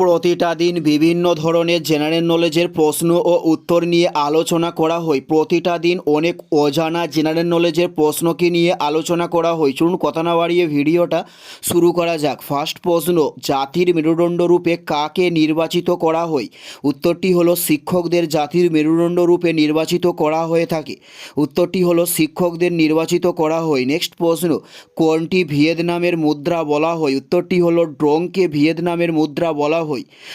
প্রতিটা দিন বিভিন্ন ধরনের জেনারেল নলেজের প্রশ্ন ও উত্তর নিয়ে আলোচনা করা হয়। প্রতিটা দিন অনেক অজানা জেনারেল নলেজের প্রশ্নকে নিয়ে আলোচনা করা হয়। চলুন কথা না বাড়িয়ে ভিডিওটা শুরু করা যাক। ফার্স্ট প্রশ্ন, জাতির মেরুদণ্ড রূপে কাকে নির্বাচিত করা হয়? উত্তরটি হলো, শিক্ষকদের জাতির মেরুদণ্ড রূপে নির্বাচিত করা হয়ে থাকে। উত্তরটি হলো, শিক্ষকদের নির্বাচিত করা হয়। নেক্সট প্রশ্ন, কোনটি ভিয়েতনামের মুদ্রা বলা হয়? উত্তরটি হলো ড্রংকে ভিয়েতনামের মুদ্রা বলা হয়।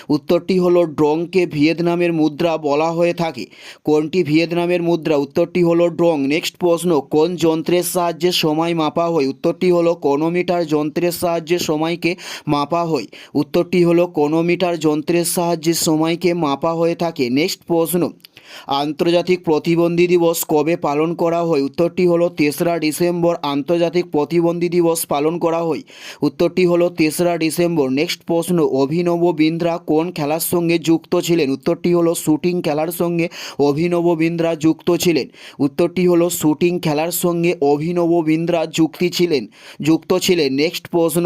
উত্তরটি হলো ড্রংকে ভিয়েতনামের মুদ্রা বলা হয়ে থাকে। কোনটি ভিয়েতনামের মুদ্রা? উত্তরটি হলো ড্রং। নেক্সট প্রশ্ন, কোন যন্ত্রের সাহায্যে সময় মাপা হয়? উত্তরটি হলো কোনোমিটার যন্ত্রের সাহায্যে সময়কে মাপা হয়। উত্তরটি হলো কোনোমিটার যন্ত্রের সাহায্যে সময়কে মাপা হয়ে থাকে। নেক্সট প্রশ্ন আন্তর্জাতিক প্রতিবন্ধী দিবস কবে পালন করা হয়? উত্তরটি হলো তেসরা ডিসেম্বর, আন্তর্জাতিক প্রতিবন্ধী দিবস পালন করা হয়। উত্তরটি হলো তেসরা ডিসেম্বর। নেক্সট প্রশ্ন, অভিনব বিন্দ্রা কোন খেলার সঙ্গে যুক্ত ছিলেন? উত্তরটি হলো শুটিং খেলার সঙ্গে অভিনব বিন্দ্রা যুক্ত ছিলেন। উত্তরটি হলো শুটিং খেলার সঙ্গে অভিনব বিন্দ্রা যুক্তি ছিলেন, যুক্ত ছিলেন। নেক্সট প্রশ্ন,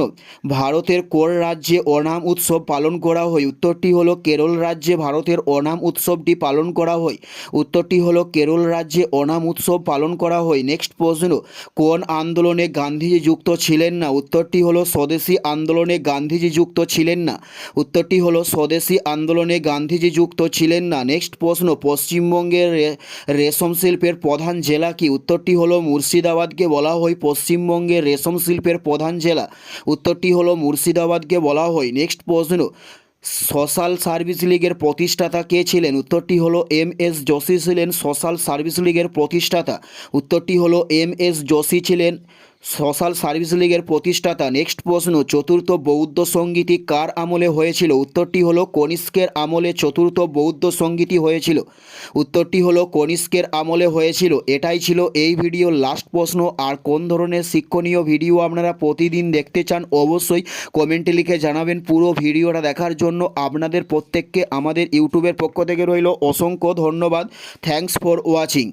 ভারতের কোন রাজ্যে অনাম উৎসব পালন করা হয়? উত্তরটি হলো কেরল রাজ্যে ভারতের অনাম উৎসবটি পালন করা হয়। উত্তরটি হলো, কেরল রাজ্যে ওনাম উৎসব পালন করা হয়। নেক্সট প্রশ্ন কোন আন্দোলনে গান্ধীজি যুক্ত ছিলেন না? উত্তরটি হলো, স্বদেশী আন্দোলনে গান্ধীজি যুক্ত ছিলেন না। উত্তরটি হলো, স্বদেশী আন্দোলনে গান্ধীজি যুক্ত ছিলেন না। নেক্সট প্রশ্ন, পশ্চিমবঙ্গের রেশম শিল্পের প্রধান জেলা কি? উত্তরটি হলো, মুর্শিদাবাদকে বলা হয় পশ্চিমবঙ্গের রেশম শিল্পের প্রধান জেলা। উত্তরটি হলো, মুর্শিদাবাদকে বলা হয়। নেক্সট প্রশ্ন সোশ্যাল সার্ভিস লীগের প্রতিষ্ঠাতা কে ছিলেন? উত্তরটি হলো এম এস যোশী ছিলেন সোশ্যাল সার্ভিস লীগের প্রতিষ্ঠাতা। উত্তরটি হলো এম এস যোশী ছিলেন সোশ্যাল সার্ভিস লীগের প্রতিষ্ঠাতা নেক্সট প্রশ্ন, চতুর্থ বৌদ্ধ সঙ্গীতি কার আমলে হয়েছিল? উত্তরটি হলো, কনিষ্কের আমলে চতুর্থ বৌদ্ধ সঙ্গীতি হয়েছিল। উত্তরটি হলো, কনিষ্কের আমলে হয়েছিল। এটাই ছিল এই ভিডিও লাস্ট প্রশ্ন। আর কোন ধরনের শিক্ষণীয় ভিডিও আপনারা প্রতিদিন দেখতে চান, অবশ্যই কমেন্টে লিখে জানাবেন। পুরো ভিডিওটা দেখার জন্য আপনাদের প্রত্যেককে আমাদের ইউটিউবের পক্ষ থেকে রইল অসংখ্য ধন্যবাদ। Thanks for watching